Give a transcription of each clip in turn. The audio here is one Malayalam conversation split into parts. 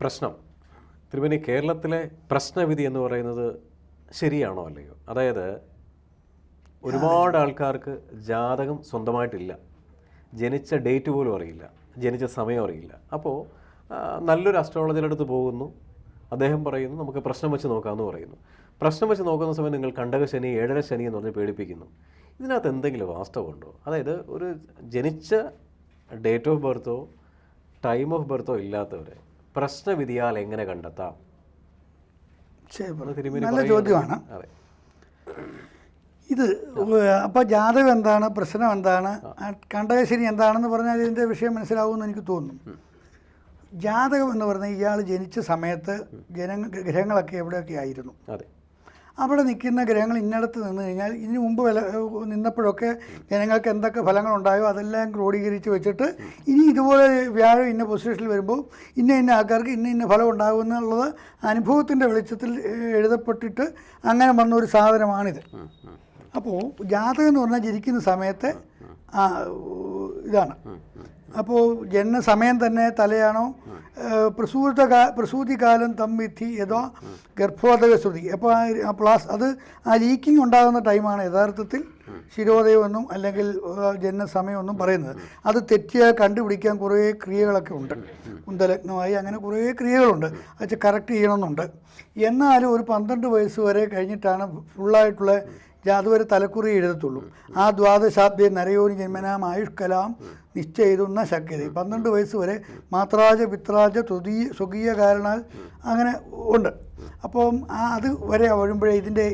പ്രശ്നം. തിരുമേനി കേരളത്തിലെ പ്രശ്നവിധി എന്ന് പറയുന്നത് ശരിയാണോ അല്ലയോ? അതായത് ഒരുപാട് ആൾക്കാർക്ക് ജാതകം സ്വന്തമായിട്ടില്ല. ജനിച്ച ഡേറ്റ് പോലും അറിയില്ല. ജനിച്ച സമയം അറിയില്ല. അപ്പോൾ നല്ലൊരു അസ്ട്രോളജിയുടെ അടുത്ത് പോകുന്നു. അദ്ദേഹം പറയുന്നു നമുക്ക് പ്രശ്നം വെച്ച് നോക്കാമെന്ന് പറയുന്നു. പ്രശ്നം വെച്ച് നോക്കുന്ന സമയം നിങ്ങൾ കണ്ടക ശനി ഏഴര ശനി എന്ന് പറഞ്ഞ് പേടിപ്പിക്കുന്നു. ഇതിനകത്ത് എന്തെങ്കിലും വാസ്തവമുണ്ടോ അതായത് ഒരു ജനിച്ച ഡേറ്റ് ഓഫ് ബർത്തോ ടൈം ഓഫ് ബർത്തോ ഇല്ലാത്തവരെ പ്രശ്നവിധിയാൽ എങ്ങനെ കണ്ടെത്താം? നല്ല ചോദ്യമാണ്. ഇത് അപ്പോൾ ജാതകം എന്താണ്? പ്രശ്നം എന്താണ്? കണ്ടകശനി എന്താണെന്ന് പറഞ്ഞാൽ ഇതിന്റെ വിഷയം മനസ്സിലാവുമെന്ന് എനിക്ക് തോന്നുന്നു. ജാതകം എന്ന് പറഞ്ഞാൽ ഇയാൾ ജനിച്ച സമയത്ത് ജനങ്ങൾ ഗ്രഹങ്ങളൊക്കെ എവിടെയൊക്കെ ആയിരുന്നു. അവിടെ നിൽക്കുന്ന ഗ്രഹങ്ങൾ ഇന്നടത്ത് നിന്ന് കഴിഞ്ഞാൽ ഇതിനു മുമ്പ് വില നിന്നപ്പോഴൊക്കെ ജനങ്ങൾക്ക് എന്തൊക്കെ ഫലങ്ങൾ ഉണ്ടായോ അതെല്ലാം ക്രോഡീകരിച്ച് വെച്ചിട്ട് ഇനി ഇതുപോലെ വ്യാഴം ഇന്ന പൊസിഷനിൽ വരുമ്പോൾ ഇന്ന ഇന്ന ആൾക്കാർക്ക് ഇന്ന ഇന്ന ഫലം ഉണ്ടാകും എന്നുള്ളത് അനുഭവത്തിന്റെ വെളിച്ചത്തിൽ എഴുതപ്പെട്ടിട്ട് അങ്ങനെ വന്ന ഒരു സാധനമാണിത്. അപ്പോൾ ജാതകം എന്ന് പറഞ്ഞാൽ ജനിക്കുന്ന സമയത്തെ ഇതാണ്. അപ്പോൾ ജനന സമയം തന്നെ തലയാണോ? പ്രസൂത പ്രസൂതികാലം പ്രസൂതി കാലം തമ്മിത്തി യഥോ ഗർഭോദക ശ്രുതി അപ്പോൾ ആ പ്ലാസ് അത് ആ ലീക്കിംഗ് ഉണ്ടാകുന്ന ടൈമാണ് യഥാർത്ഥത്തിൽ ശിരോദയമെന്നും അല്ലെങ്കിൽ ജനന സമയമെന്നും പറയുന്നത്. അത് തെറ്റിയാൽ കണ്ടുപിടിക്കാൻ കുറേ ക്രിയകളൊക്കെ ഉണ്ട്. കുന്തലഗ്നമായി അങ്ങനെ കുറേ ക്രിയകളുണ്ട്. അത് കറക്റ്റ് ചെയ്യണമെന്നുണ്ട്. എന്നാലും ഒരു പന്ത്രണ്ട് വയസ്സ് വരെ കഴിഞ്ഞിട്ടാണ് ഫുള്ളായിട്ടുള്ള അതുവരെ തലക്കുറി എഴുതത്തുള്ളൂ. ആ ദ്വാദശാബ്ദേ നരയോനി ജന്മനാം ആയുഷ്കലാം നിശ്ചയിതുന്ന ശക്യത. പന്ത്രണ്ട് വയസ്സ് വരെ മാത്രാജ പിത്രാജ തുതീയ സ്വകീയ കാരണാൽ അങ്ങനെ ഉണ്ട്. അപ്പം ആ അത് വരെ വരുമ്പോഴേ ഇതിന്റെ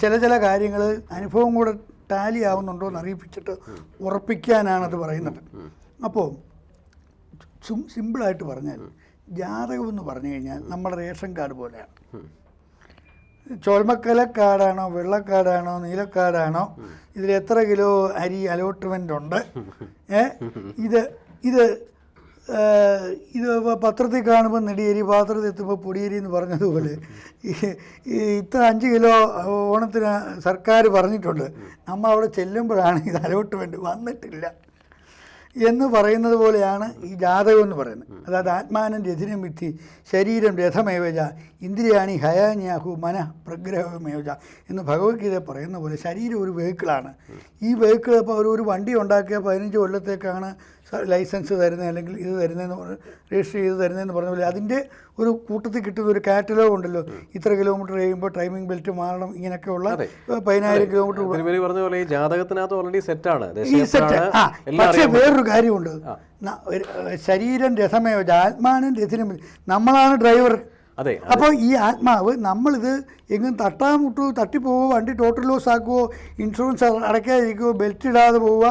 ചില ചില കാര്യങ്ങൾ അനുഭവം കൂടെ ടാലി ആവുന്നുണ്ടോ എന്ന് അറിയിപ്പിച്ചിട്ട് ഉറപ്പിക്കാനാണ് അത് പറയുന്നത്. അപ്പോൾ സിമ്പിളായിട്ട് പറഞ്ഞാൽ ജാതകം എന്ന് പറഞ്ഞു കഴിഞ്ഞാൽ നമ്മുടെ റേഷൻ കാർഡ് പോലെയാണ്. ചോൽമക്കലക്കാടാണോ വെള്ളക്കാടാണോ നീലക്കാടാണോ ഇതിൽ എത്ര കിലോ അരി അലോട്ട്മെന്റ് ഉണ്ട്? ഏ? ഇത് ഇത് ഇത് പത്രത്തിൽ കാണുമ്പോൾ നെടിയരി പാത്രത്തിൽ എത്തുമ്പോൾ പൊടിയരി എന്ന് പറഞ്ഞതുപോലെ ഇത്ര അഞ്ച് കിലോ ഓണത്തിന് സർക്കാർ പറഞ്ഞിട്ടുണ്ട്. നമ്മൾ അവിടെ ചെല്ലുമ്പോഴാണ് ഇത് അലോട്ട്മെന്റ് വന്നിട്ടില്ല. എന്ന് പറയുന്നത് പോലെയാണ് ഈ ജാതകം എന്ന് പറയുന്നത്. അതായത് ആത്മാനം രഥിനം വിത്തി ശരീരം രഥമേവജ ഇന്ദ്രിയാണി ഹയാന്യാഹു മന പ്രഗ്രഹമേവജ എന്ന് ഭഗവത്ഗീത പറയുന്ന പോലെ ശരീരം ഒരു വെഹിക്കിളാണ് ഈ വെഹിക്കിൾ ഇപ്പോൾ ഒരു ഒരു വണ്ടി ഉണ്ടാക്കിയ പതിനഞ്ച് കൊല്ലത്തേക്കാണ് ലൈസൻസ് തരുന്നത് അല്ലെങ്കിൽ ഇത് തരുന്നതെന്ന് പറഞ്ഞ് രജിസ്റ്റർ ചെയ്ത് തരുന്നതെന്ന് പറഞ്ഞ പോലെ അതിന്റെ ഒരു കൂട്ടത്തിൽ കിട്ടുന്ന ഒരു കാറ്റലോഗ് ഉണ്ടല്ലോ. ഇത്ര കിലോമീറ്റർ കഴിയുമ്പോൾ ടൈമിംഗ് ബെൽറ്റ് മാറണം ഇങ്ങനെയൊക്കെയുള്ള. പതിനായിരം കിലോമീറ്റർ പറഞ്ഞ പോലെ ഈ ജാതകത്തിനകത്ത് ഓൾറെഡി സെറ്റാണ് ഈ സെറ്റ് ആ എല്ലാം പക്ഷേ. വേറൊരു കാര്യമുണ്ട്. ശരീരം രഥമേവ ആത്മാനും രഥിനും നമ്മളാണ് ഡ്രൈവർ അതെ അപ്പോൾ ഈ ആത്മാവ് നമ്മളിത് എങ്ങും തട്ടാൻ മുട്ടു തട്ടിപ്പോവോ വണ്ടി ടോട്ടൽ ലോസ് ആക്കുവോ ഇൻഷുറൻസ് അടയ്ക്കാതിരിക്കുവോ ബെൽറ്റ് ഇടാതെ പോവുക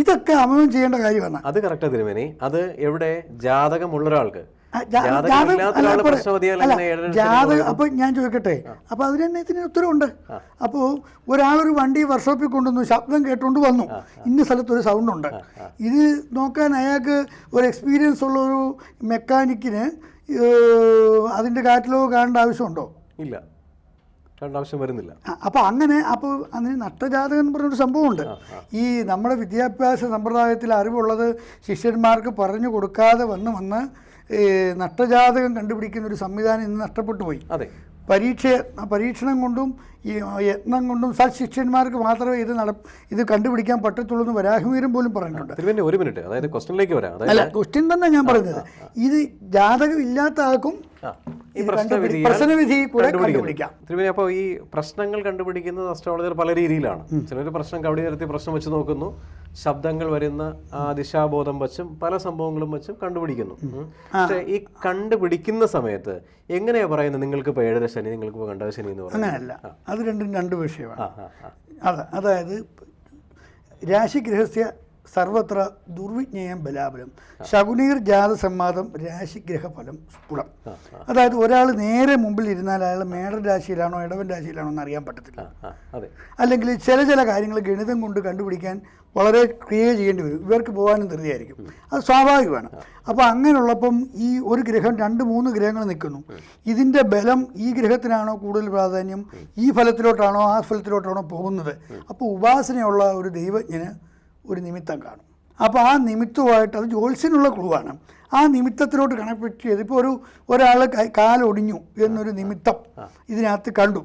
ഇതൊക്കെ അമിതം ചെയ്യേണ്ട കാര്യമാണ്. അത് കറക്റ്റ് തിരുമേനി. അത് എവിടെ? ജാതകമുള്ള ഒരാൾക്ക്. അപ്പൊ ജാതകം ഞാൻ ചോദിക്കട്ടെ? അപ്പൊ അതിന് തന്നെ ഇതിന് ഉത്തരവുണ്ട്. അപ്പോ ഒരാളൊരു വണ്ടി വർക്ക്ഷോപ്പിൽ കൊണ്ടുവന്നു ശബ്ദം കേട്ടുകൊണ്ട് വന്നു. ഇന്ന സ്ഥലത്ത് ഒരു സൗണ്ട് ഉണ്ട് ഇത് നോക്കാൻ അയാൾക്ക് ഒരു എക്സ്പീരിയൻസ് ഉള്ള ഒരു മെക്കാനിക്കിന് അതിന്റെ കാറ്റലോഗ് കാണേണ്ട ആവശ്യമുണ്ടോ? ഇല്ല. ആവശ്യം വരുന്നില്ല. അപ്പോൾ അങ്ങനെ അപ്പോൾ അതിന് നഷ്ടജാതകം എന്ന് പറഞ്ഞൊരു സംഭവമുണ്ട്. ഈ നമ്മുടെ വിദ്യാഭ്യാസ സമ്പ്രദായത്തിൽ അറിവുള്ളത് ശിഷ്യന്മാർക്ക് പറഞ്ഞു കൊടുക്കാതെ വന്ന് വന്ന് നഷ്ടജാതകം കണ്ടുപിടിക്കുന്ന ഒരു സംവിധാനം ഇന്ന് നഷ്ടപ്പെട്ടു പോയി. അതെ. പരീക്ഷ പരീക്ഷണം കൊണ്ടും ഈ യത്നം കൊണ്ടും സത് ശിഷ്യന്മാർക്ക് മാത്രമേ ഇത് നട ഇത് കണ്ടുപിടിക്കാൻ പറ്റത്തുള്ളൂ എന്ന് വരാഹമീരം പോലും പറഞ്ഞിട്ടുണ്ട്. ഒരു മിനിറ്റ്. അതായത് ക്വസ്റ്റ്യനിലേക്ക് വരാം. അല്ല ക്വസ്റ്റ്യൻ തന്നെ ഞാൻ പറഞ്ഞത്. ഇത് ജാതകം ഇല്ലാത്ത ആൾക്കും ഈ കണ്ടുപിടി- പ്രശ്നവിധി കൂടെ കണ്ടുപിടിക്കാം. അപ്പോൾ ഈ പ്രശ്നങ്ങൾ കണ്ടുപിടിക്കുന്നത് അസ്ട്രോളജർ പല രീതിയിലാണ്. ചിലർ പ്രശ്നം കവടി നിരത്തി പ്രശ്നം വെച്ച് നോക്കുന്നു. ശബ്ദങ്ങൾ വരുന്ന ആ ദിശാബോധം വച്ചും പല സംഭവങ്ങളും വെച്ചും കണ്ടുപിടിക്കുന്നു. പക്ഷെ ഈ കണ്ടുപിടിക്കുന്ന സമയത്ത് എങ്ങനെയാ പറയുന്നത് നിങ്ങൾക്ക് ഇപ്പോൾ ഏഴര ശനി നിങ്ങൾക്ക് ഇപ്പോൾ കണ്ടത് ശനി എന്ന് പറയുന്നത്? അങ്ങനെയല്ല. അത് രണ്ടും രണ്ട് വിഷയമാണ്. അതെ അതായത് രാശിഗ്രഹസ്യ സർവത്ര ദുർവിജ്ഞേയം ബലാബലം. ശകുനീർ ജാത സംവാദം രാശിഗ്രഹ ഫലം സ്ഫുടം അതായത് ഒരാൾ നേരെ മുമ്പിൽ ഇരുന്നാൽ അയാൾ മേടൻ രാശിയിലാണോ ഇടവൻ രാശിയിലാണോ എന്ന് അറിയാൻ പറ്റത്തില്ല. അല്ലെങ്കിൽ ചില ചില കാര്യങ്ങൾ ഗണിതം കൊണ്ട് കണ്ടുപിടിക്കാൻ വളരെ ക്രിയ ചെയ്യേണ്ടി വരും. ഇവർക്ക് പോകാനും ധൃതിയായിരിക്കും. അത് സ്വാഭാവികമാണ്. അപ്പോൾ അങ്ങനെയുള്ളപ്പം ഈ ഒരു ഗ്രഹം രണ്ട് മൂന്ന് ഗ്രഹങ്ങൾ നിൽക്കുന്നു. ഇതിന്റെ ബലം ഈ ഗ്രഹത്തിനാണോ കൂടുതൽ പ്രാധാന്യം? ഈ ഫലത്തിലോട്ടാണോ ആ ഫലത്തിലോട്ടാണോ പോകുന്നത്? അപ്പോൾ ഉപാസനയുള്ള ഒരു ദൈവജ്ഞന് ഒരു നിമിത്തം കാണും. അപ്പോൾ ആ നിമിത്തമായിട്ട് അത് ജ്യോത്സ്യനുള്ള ക്ലൂവാണ് ആ നിമിത്തത്തിലോട്ട് കണക്ട് ചെയ്ത് ഇപ്പോൾ ഒരു ഒരാൾ കാലൊടിഞ്ഞു എന്നൊരു നിമിത്തം ഇതിനകത്ത് കണ്ടു.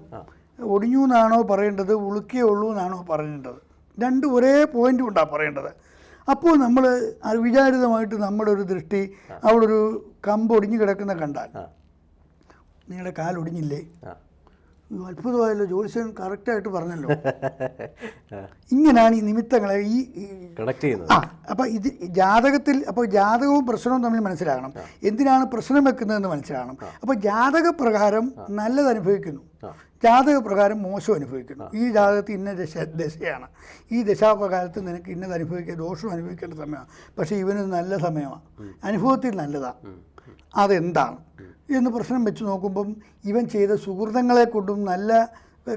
ഒടിഞ്ഞു എന്നാണോ പറയേണ്ടത്? ഉളുക്കേ ഉള്ളൂ എന്നാണോ പറയേണ്ടത്? രണ്ടും ഒരേ പോയിന്റ് കൊണ്ടാണ് പറയേണ്ടത്. അപ്പോൾ നമ്മൾ അവിചാരിതമായിട്ട് നമ്മുടെ ഒരു ദൃഷ്ടി അവിടെ ഒരു കമ്പ് ഒടിഞ്ഞു കിടക്കുന്ന കണ്ടാൽ നിങ്ങളുടെ കാലൊടിഞ്ഞില്ലേ അത്ഭുതമായല്ലോ ജ്യോത്സ്യൻ കറക്റ്റായിട്ട് പറഞ്ഞല്ലോ. ഇങ്ങനെയാണ് ഈ നിമിത്തങ്ങളെ ഈ കണക്ട് ചെയ്യുന്നത്. ആ അപ്പോൾ ഇത് ജാതകത്തിൽ അപ്പോൾ ജാതകവും പ്രശ്നവും തമ്മിൽ മനസ്സിലാകണം. എന്തിനാണ് പ്രശ്നം വെക്കുന്നതെന്ന് മനസ്സിലാകണം. അപ്പോൾ ജാതകപ്രകാരം നല്ലത് അനുഭവിക്കുന്നു ജാതകപ്രകാരം ജാതക പ്രകാരം മോശം അനുഭവിക്കുന്നു ഈ ജാതകത്തിൽ ഇന്ന ദശ ദശയാണ്. ഈ ദശാപ്രകാരത്തിൽ നിനക്ക് ഇന്നത് അനുഭവിക്കുക ദോഷം അനുഭവിക്കേണ്ട സമയമാണ്. പക്ഷേ ഇവന് നല്ല സമയമാണ്. അനുഭവത്തിൽ നല്ലതാണ് അതെന്താണ്? എന്ന് പ്രശ്നം വെച്ച് നോക്കുമ്പം ഇവൻ ചെയ്ത സുഹൃതങ്ങളെ കൊണ്ടും നല്ല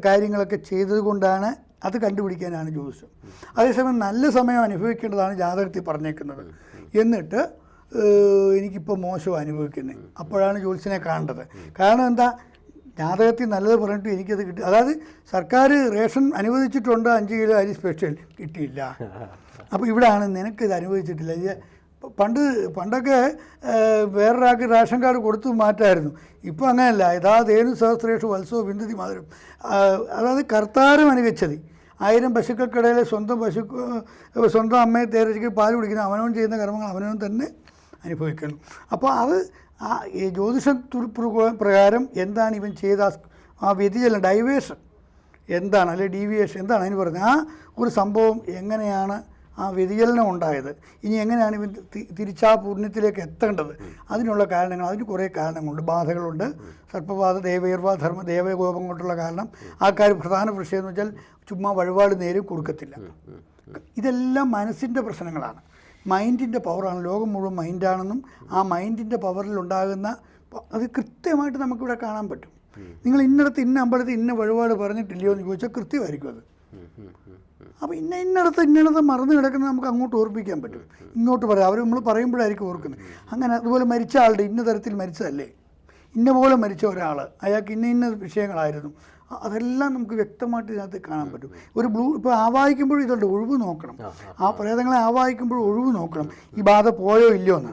കാര്യങ്ങളൊക്കെ ചെയ്തത് കൊണ്ടാണ് അത് കണ്ടുപിടിക്കാനാണ് ജ്യോതിഷം. അതേസമയം നല്ല സമയം അനുഭവിക്കേണ്ടതാണ് ജാതകത്തിൽ പറഞ്ഞേക്കുന്നത്. എന്നിട്ട് എനിക്കിപ്പോൾ മോശം അനുഭവിക്കുന്നത് അപ്പോഴാണ് ജ്യോത്സ്യനെ കാണേണ്ടത്. കാരണം എന്താ? ജാതകത്തിൽ നല്ലത് പറഞ്ഞിട്ട് എനിക്കത് കിട്ടി. അതായത് സർക്കാർ റേഷൻ അനുവദിച്ചിട്ടുണ്ട് അഞ്ച് കിലോ അരി സ്പെഷ്യൽ കിട്ടിയില്ല. അപ്പോൾ ഇവിടെയാണ് നിനക്കിത് അനുവദിച്ചിട്ടില്ല. പണ്ട് പണ്ടൊക്കെ വേറൊരാൾക്ക് റേഷൻ കാർഡ് കൊടുത്തു മാറ്റായിരുന്നു. ഇപ്പോൾ അങ്ങനെയല്ല. യഥാ ദേനു സഹസ്രേഷു വത്സവ ബിന്ദതി മാതരം അതായത് കർത്താരം അനുഗച്ചതി ആയിരം പശുക്കൾക്കിടയിലെ സ്വന്തം പശു സ്വന്തം അമ്മയെ തേരച്ചു പാൽ കുടിക്കുന്ന അവനവൻ ചെയ്യുന്ന കർമ്മങ്ങൾ അവനവൻ തന്നെ അനുഭവിക്കണം. അപ്പോൾ അത് ആ ജ്യോതിഷ പ്രകാരം എന്താണ് ഇവൻ ചെയ്ത ആ വ്യതിചലനം? ഡൈവേഷൻ. എന്താണ്? അല്ലെ ഡീവിയേഷൻ. എന്താണ് അതിന് പറയുന്നത്? ആ ഒരു സംഭവം എങ്ങനെയാണ് ആ വ്യതിചലനം ഉണ്ടായത്. ഇനി എങ്ങനെയാണ് ഇവൻ തിരിച്ചാ പൂർണത്തിലേക്ക് എത്തേണ്ടത്? അതിനുള്ള കാരണങ്ങൾ അതിന് കുറേ കാരണങ്ങളുണ്ട്. ബാധകളുണ്ട്. സർപ്പബാധ ദേവയർവാ ധർമ്മ ദേവകോപം കൊണ്ടുള്ള കാരണം. ആൾക്കാർ പ്രധാന പ്രശ്നം എന്ന് വെച്ചാൽ ചുമ്മാ വഴിപാട് നേരും കൊടുക്കത്തില്ല. ഇതെല്ലാം മനസ്സിന്റെ പ്രശ്നങ്ങളാണ്. മൈൻഡിന്റെ പവറാണ്. ലോകം മുഴുവൻ മൈൻഡാണെന്നും ആ മൈൻഡിന്റെ പവറിൽ ഉണ്ടാകുന്ന അത് കൃത്യമായിട്ട് നമുക്കിവിടെ കാണാൻ പറ്റും. നിങ്ങൾ ഇന്നടത്ത് ഇന്ന അമ്പലത്തിൽ ഇന്ന വഴിപാട് പറഞ്ഞിട്ടില്ലയോ എന്ന് ചോദിച്ചാൽ കൃത്യമായിരിക്കും അത്. അപ്പോൾ ഇന്ന ഇന്നടത്ത് ഇന്നടത്ത് മറന്നു കിടക്കുന്നത് നമുക്ക് അങ്ങോട്ട് ഓർപ്പിക്കാൻ പറ്റും. ഇങ്ങോട്ട് പറയാം. അവർ നമ്മൾ പറയുമ്പോഴായിരിക്കും ഓർക്കുന്നത്. അങ്ങനെ അതുപോലെ മരിച്ച ആളുടെ ഇന്ന തരത്തിൽ മരിച്ചതല്ലേ? ഇന്ന പോലെ മരിച്ച ഒരാൾ അയാൾക്ക് ഇന്ന ഇന്ന വിഷയങ്ങളായിരുന്നു. അതെല്ലാം നമുക്ക് വ്യക്തമായിട്ട് ഇതിനകത്ത് കാണാൻ പറ്റും. ഒരു ബ്ലൂ ഇപ്പോൾ ആവാഹിക്കുമ്പോഴും ഇതുണ്ട്. ഒഴിവ് നോക്കണം. ആ പ്രേതങ്ങളെ ആവാഹിക്കുമ്പോഴും ഒഴിവ് നോക്കണം. ഈ ബാധ പോയോ ഇല്ലയോ എന്ന്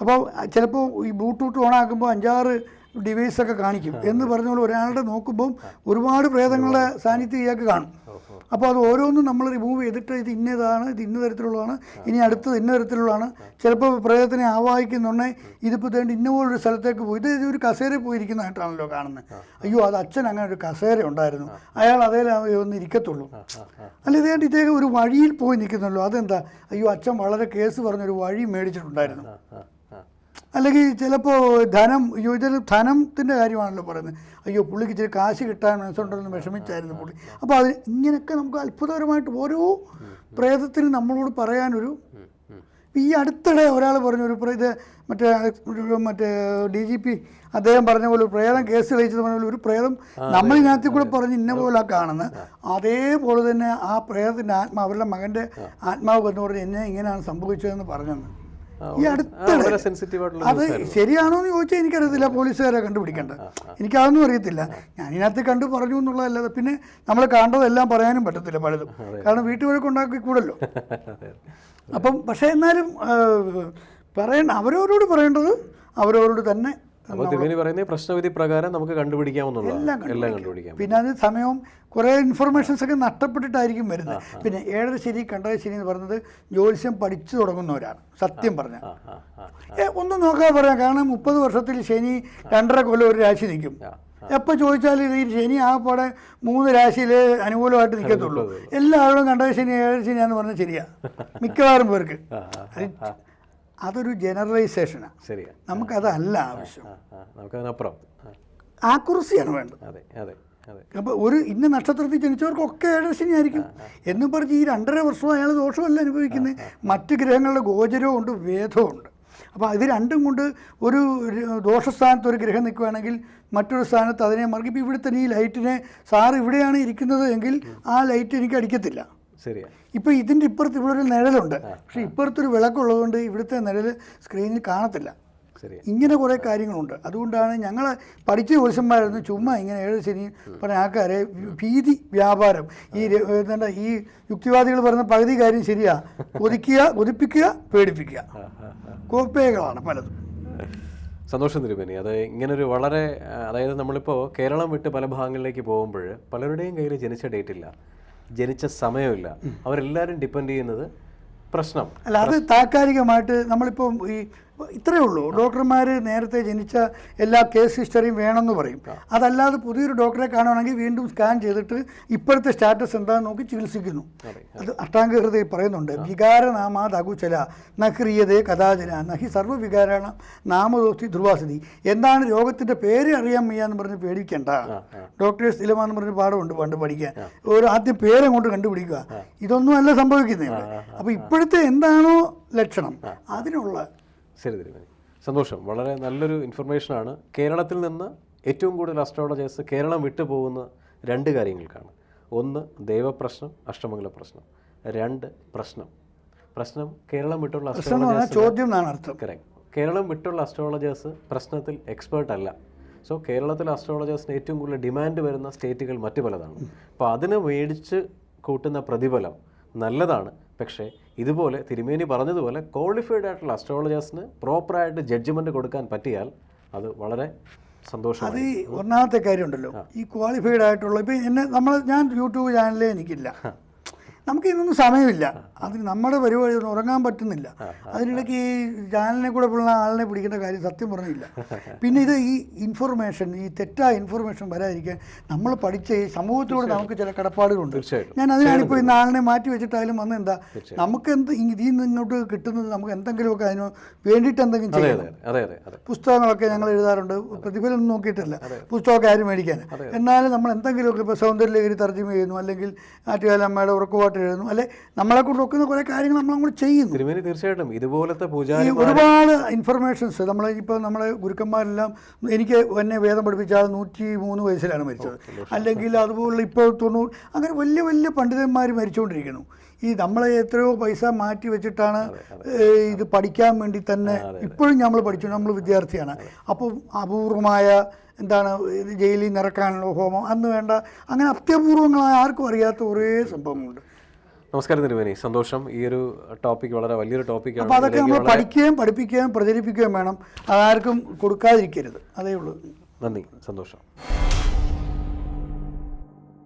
അപ്പോൾ ചിലപ്പോൾ ഈ ബ്ലൂടൂത്ത് ഓണാക്കുമ്പോൾ അഞ്ചാറ് ഡിവൈസൊക്കെ കാണിക്കും എന്ന് പറഞ്ഞ പോലെ ഒരാളുടെ നോക്കുമ്പോൾ ഒരുപാട് പ്രേതങ്ങളുടെ സാന്നിധ്യം ഇയാൾക്ക് കാണും. അപ്പോൾ അത് ഓരോന്നും നമ്മൾ റിമൂവ് ചെയ്തിട്ട് ഇത് ഇന്നതാണ് ഇത് ഇന്ന തരത്തിലുള്ളതാണ് ഇനി അടുത്തത് ഇന്ന തരത്തിലുള്ളതാണ്. ചിലപ്പോൾ പ്രേതത്തിനെ ആവാഹിക്കുന്നുണ്ടെങ്കിൽ ഇതിപ്പോൾ തേണ്ടി ഇന്ന പോലൊരു സ്ഥലത്തേക്ക് പോയി. ഇത് ഒരു കസേര പോയിരിക്കുന്നതായിട്ടാണല്ലോ കാണുന്നത്. അയ്യോ അത് അച്ഛൻ അങ്ങനെ ഒരു കസേര ഉണ്ടായിരുന്നു. അയാൾ അതേ ഒന്ന് ഇരിക്കത്തുള്ളൂ. അല്ല ഇതേണ്ട ഇദ്ദേഹം ഒരു വഴിയിൽ പോയി നിൽക്കുന്നുള്ളൂ. അതെന്താ? അയ്യോ അച്ഛൻ വളരെ കേസ് പറഞ്ഞൊരു വഴി മേടിച്ചിട്ടുണ്ടായിരുന്നു. അല്ലെങ്കിൽ ചിലപ്പോൾ ധനം യുവജന ധനത്തിന്റെ കാര്യമാണല്ലോ പറയുന്നത്. അയ്യോ പുള്ളിക്ക് ഇച്ചിരി കാശ് കിട്ടാൻ മനസ്സുണ്ടെന്ന് വിഷമിച്ചായിരുന്നു പുള്ളി. അപ്പോൾ അത് ഇങ്ങനെയൊക്കെ നമുക്ക് അത്ഭുതകരമായിട്ട് ഓരോ പ്രേതത്തിന് നമ്മളോട് പറയാനൊരു. ഈ അടുത്തിടെ ഒരാൾ പറഞ്ഞു ഒരു പ്രേത ഇത് മറ്റേ മറ്റേ ഡി ജി പി അദ്ദേഹം പറഞ്ഞ പോലെ ഒരു പ്രേതം കേസ് തെളിയിച്ചത് പറഞ്ഞ പോലെ ഒരു പ്രേതം നമ്മളിനകത്ത് കൂടെ പറഞ്ഞ് ഇന്ന പോലെ കാണുന്നത്. അതേപോലെ തന്നെ ആ പ്രേതത്തിന്റെ ആത്മാവ് അവരുടെ മകന്റെ ആത്മാവ് എന്ന് പറഞ്ഞ് എന്നെ ഇങ്ങനെയാണ് സംഭവിച്ചതെന്ന് പറഞ്ഞെന്ന്. ആ, ഈ അടുത്തിടെ അത് ശരിയാണോ എന്ന് ചോദിച്ചാൽ എനിക്കറിയത്തില്ല പോലീസുകാരെ കണ്ടുപിടിക്കേണ്ട. എനിക്കതൊന്നും അറിയത്തില്ല. ഞാൻ ഇതിനകത്ത് കണ്ടു പറഞ്ഞു എന്നുള്ളതല്ലാതെ പിന്നെ നമ്മൾ കണ്ടതെല്ലാം പറയാനും പറ്റത്തില്ല പലതും. കാരണം വീട്ടുവഴക്ക് ഉണ്ടാക്കി കൂടല്ലോ. അപ്പം പക്ഷേ എന്നാലും പറയണ്ട അവരവരോട് പറയേണ്ടത് അവരവരോട് തന്നെ അപ്പോൾ തിരുമേനി പറയുന്നത് പ്രശ്നവിധി പ്രകാരം നമുക്ക് കണ്ടുപിടിക്കാമെന്നുള്ളതാണ് എല്ലാം കണ്ടുപിടിക്കാം. പിന്നെ അതിന് സമയവും കുറേ ഇൻഫർമേഷൻസ് ഒക്കെ നഷ്ടപ്പെട്ടിട്ടായിരിക്കും വരുന്നത്. പിന്നെ ഏഴര ശരി കണ്ടര ശരി എന്ന് പറയുന്നത് ജ്യോത്സ്യം പഠിച്ചു തുടങ്ങുന്നവരാണ്. സത്യം ഏ, ഒന്നും നോക്കാതെ പറയാം. കാരണം മുപ്പത് വർഷത്തിൽ ശനി രണ്ടര കൊല്ലം ഒരു രാശി നിൽക്കും. എപ്പോ എപ്പോൾ ചോദിച്ചാലും ഈ ശനി ആ പാടെ മൂന്ന് രാശിയിൽ അനുകൂലമായിട്ട് നിൽക്കത്തുള്ളൂ. എല്ലാവരും കണ്ടത് ശനി ഏഴര ശനിയാന്ന് പറഞ്ഞാൽ ശരിയാ. മിക്കവാറും പേർക്ക്. അതൊരു ജനറലൈസേഷനാണ് ശരിയാണ് നമുക്കതല്ല ആവശ്യം. നമുക്കതിനപ്പുറം. ആക്കുറസിയാണ് വേണ്ടത്. അതെ അതെ അപ്പോൾ ഒരു ഇന്ന നക്ഷത്രത്തിൽ ജനിച്ചവർക്കൊക്കെ ഏഴരശനി ആയിരിക്കും എന്നും പറഞ്ഞ് ഈ രണ്ടര വർഷം അയാൾ ദോഷമല്ല അനുഭവിക്കുന്നത് മറ്റ് ഗ്രഹങ്ങളുടെ ഗോചരവും ഉണ്ട് വേദവും ഉണ്ട് അപ്പോൾ ഇത് രണ്ടും കൊണ്ട് ഒരു ദോഷസ്ഥാനത്ത് ഒരു ഗ്രഹം നിൽക്കുകയാണെങ്കിൽ മറ്റൊരു സ്ഥാനത്ത് അതിനെ മറിക്കും ഇപ്പോൾ ഇവിടെ തന്നെ ഈ ലൈറ്റിനെ സാർ ഇവിടെയാണ് ഇരിക്കുന്നത് എങ്കിൽ ആ ലൈറ്റ് എനിക്ക് അടിക്കത്തില്ല. ശരിയാ. ഇപ്പോൾ ഇതിന്റെ ഇപ്പുറത്ത് ഇവിടെ ഒരു നിഴലുണ്ട്. പക്ഷേ ഇപ്പുറത്തൊരു വിളക്കുള്ളതുകൊണ്ട് ഇവിടുത്തെ നിഴൽ സ്ക്രീനിൽ കാണത്തില്ല. ഇങ്ങനെ കുറേ കാര്യങ്ങളുണ്ട്. അതുകൊണ്ടാണ് ഞങ്ങൾ പഠിച്ച ദിവസന്മാരായിരുന്നു ചുമ്മാ ഇങ്ങനെ ഏഴ് ശനി പറഞ്ഞ ആൾക്കാരെ ഭീതി വ്യാപാരം. ഈ എന്താ ഈ യുക്തിവാദികൾ പറയുന്ന പകുതി കാര്യം ശരിയാ. കൊതിക്കുക കൊതിപ്പിക്കുക പേടിപ്പിക്കുക. കോപ്പേകളാണ് പലതും. സന്തോഷം തിരുമേനി അത് ഇങ്ങനൊരു വളരെ അതായത് നമ്മളിപ്പോൾ കേരളം വിട്ട് പല ഭാഗങ്ങളിലേക്ക് പോകുമ്പോൾ പലരുടെയും കയ്യിൽ ജനിച്ച ഡേറ്റ് ഇല്ല. ജനിച്ച സമയമില്ല. അവരെല്ലാവരും ഡിപ്പെൻഡ് ചെയ്യുന്നത് പ്രശ്നം. അല്ല അത് താൽക്കാലികമായിട്ട് നമ്മളിപ്പോൾ ഈ ഇത്രയേ ഉള്ളൂ. ഡോക്ടർമാർ നേരത്തെ ജനിച്ച എല്ലാ കേസ് ഹിസ്റ്ററിയും വേണമെന്ന് പറയും. അതല്ലാതെ പുതിയൊരു ഡോക്ടറെ കാണുവാണെങ്കിൽ വീണ്ടും സ്കാൻ ചെയ്തിട്ട് ഇപ്പോഴത്തെ സ്റ്റാറ്റസ് എന്താണെന്ന് നോക്കി ചികിത്സിക്കുന്നു. അത് അഷ്ടാംഗഹൃദയ പറയുന്നുണ്ട്. വികാരനാമാത് അകുചല നഹ്രിയതേ കഥാചന നഹി സർവവികാരാണ നാമദോസ്തി ധ്രുവാസതി എന്താണ് രോഗത്തിന്റെ പേര് അറിയാൻ വയ്യാന്ന് പറഞ്ഞ് പേടിക്കേണ്ട. ഡോക്ടേഴ്സ് ഇലമാന്ന് പറഞ്ഞ പാഠമുണ്ട് പണ്ട് പഠിക്കാൻ. ഒരു ആദ്യം പേരങ്ങോട്ട് കണ്ടുപിടിക്കുക. ഇതൊന്നും അല്ല സംഭവിക്കുന്നത് അപ്പോൾ ഇപ്പോഴത്തെ എന്താണോ ലക്ഷണം അതിനുള്ള ശരി തിരുമേനി. സന്തോഷം. വളരെ നല്ലൊരു ഇൻഫർമേഷനാണ് കേരളത്തിൽ നിന്ന് ഏറ്റവും കൂടുതൽ അസ്ട്രോളജേഴ്സ് കേരളം വിട്ടുപോകുന്ന രണ്ട് കാര്യങ്ങൾക്കാണ് ഒന്ന് ദൈവപ്രശ്നം അഷ്ടമംഗല പ്രശ്നം. രണ്ട് പ്രശ്നം. പ്രശ്നം കേരളം വിട്ടുള്ള അസ്ട്രോളജേഴ്സ് ചോദ്യം അർത്ഥം. കറക്റ്റ് കേരളം വിട്ടുള്ള അസ്ട്രോളജേഴ്സ് പ്രശ്നത്തിൽ എക്സ്പേർട്ട് അല്ല. സോ കേരളത്തിലെ അസ്ട്രോളജേഴ്സിന് ഏറ്റവും കൂടുതൽ ഡിമാൻഡ് വരുന്ന സ്റ്റേറ്റുകൾ മറ്റു പലതാണ്. അപ്പോൾ അതിനെ മേടിച്ച് കൂട്ടുന്ന പ്രതിഫലം നല്ലതാണ്. പക്ഷേ ഇതുപോലെ തിരുമേനി പറഞ്ഞതുപോലെ ക്വാളിഫൈഡ് ആയിട്ടുള്ള അസ്ട്രോളജേഴ്സിന് പ്രോപ്പറായിട്ട് ജഡ്ജ്മെന്റ് കൊടുക്കാൻ പറ്റിയാൽ അത് വളരെ സന്തോഷം അത് ഒന്നാമത്തെ കാര്യമുണ്ടല്ലോ. ഈ ക്വാളിഫൈഡ് ആയിട്ടുള്ള ഇപ്പം എന്നെ നമ്മൾ ഞാൻ യൂട്യൂബ് ചാനലേ എനിക്കില്ല. നമുക്ക് ഇന്നൊന്നും സമയമില്ല. അതിന് നമ്മുടെ പരിപാടി ഒന്നും ഉറങ്ങാൻ പറ്റുന്നില്ല. അതിനിടയ്ക്ക് ഈ ചാനലിനെ കൂടെ ഉള്ള ആളിനെ പിടിക്കേണ്ട കാര്യം സത്യം പറഞ്ഞില്ല. പിന്നെ ഇത് ഈ ഇൻഫർമേഷൻ ഈ തെറ്റായ ഇൻഫർമേഷൻ വരാതിരിക്കാൻ നമ്മൾ പഠിച്ച ഈ സമൂഹത്തിലൂടെ നമുക്ക് ചില കടപ്പാടുകളുണ്ട്. ഞാൻ അതിനാണിപ്പോൾ ഇന്ന് ആളിനെ മാറ്റി വെച്ചിട്ടായാലും വന്ന് എന്താ നമുക്ക് എന്ത് ഇതിൽ നിന്ന് ഇങ്ങോട്ട് കിട്ടുന്നത് നമുക്ക് എന്തെങ്കിലുമൊക്കെ അതിന് വേണ്ടിയിട്ട് എന്തെങ്കിലും ചെയ്യണം. പുസ്തകങ്ങളൊക്കെ ഞങ്ങൾ എഴുതാറുണ്ട്. പ്രതിഫലം നോക്കിയിട്ടില്ല. പുസ്തകമൊക്കെ ആരും മേടിക്കാൻ. എന്നാലും നമ്മൾ എന്തെങ്കിലുമൊക്കെ ഇപ്പോൾ സൗന്ദര്യലേഖരി തർജമ ചെയ്യുന്നു. അല്ലെങ്കിൽ ആറ്റുകാലമ്മയുടെ ഉറക്കുപാട്ട് എഴുതുന്നു അല്ലെ? നമ്മളെ കൊണ്ട് ഒക്കുന്ന കുറേ കാര്യങ്ങൾ നമ്മൾ അങ്ങോട്ട് ചെയ്യുന്നു. തിരുമേനി തീർച്ചയായിട്ടും ഇതുപോലത്തെ പൂജാരി ഒരുപാട് ഇൻഫർമേഷൻസ് നമ്മൾ ഇപ്പോൾ നമ്മളെ ഗുരുക്കന്മാരെല്ലാം എനിക്ക് എന്നെ വേദം പഠിപ്പിച്ച നൂറ്റി മൂന്ന് വയസ്സിലാണ് മരിച്ചത്. അല്ലെങ്കിൽ അതുപോലുള്ള ഇപ്പോൾ തൊണ്ണൂറ് അങ്ങനെ വലിയ വലിയ പണ്ഡിതന്മാർ മരിച്ചുകൊണ്ടിരിക്കുന്നു ഈ നമ്മളെ എത്രയോ പൈസ മാറ്റി വെച്ചിട്ടാണ് ഇത് പഠിക്കാൻ വേണ്ടി തന്നെ ഇപ്പോഴും നമ്മൾ പഠിച്ചു. നമ്മൾ വിദ്യാർത്ഥിയാണ്. അപ്പോൾ അപൂർവമായ എന്താണ് ജയിലിൽ നിറക്കാനുള്ള ഹോമം അന്ന് വേണ്ട. അങ്ങനെ അത്യപൂർവങ്ങളായ ആർക്കും അറിയാത്ത കുറേ സംഭവങ്ങളുണ്ട് നമസ്കാരം തിരുവേനി സന്തോഷം. ഈ ഒരു ടോപ്പിക് വളരെ വലിയൊരു അപ്പോൾ ടോപ്പിക്കാണ് അതൊക്കെ നമ്മൾ പഠിക്കുകയും പഠിപ്പിക്കുകയും പ്രചരിപ്പിക്കുകയും വേണം. അതാർക്കും കൊടുക്കാതിരിക്കരുത്. അതേ ഉള്ളൂ. നന്ദി. സന്തോഷം.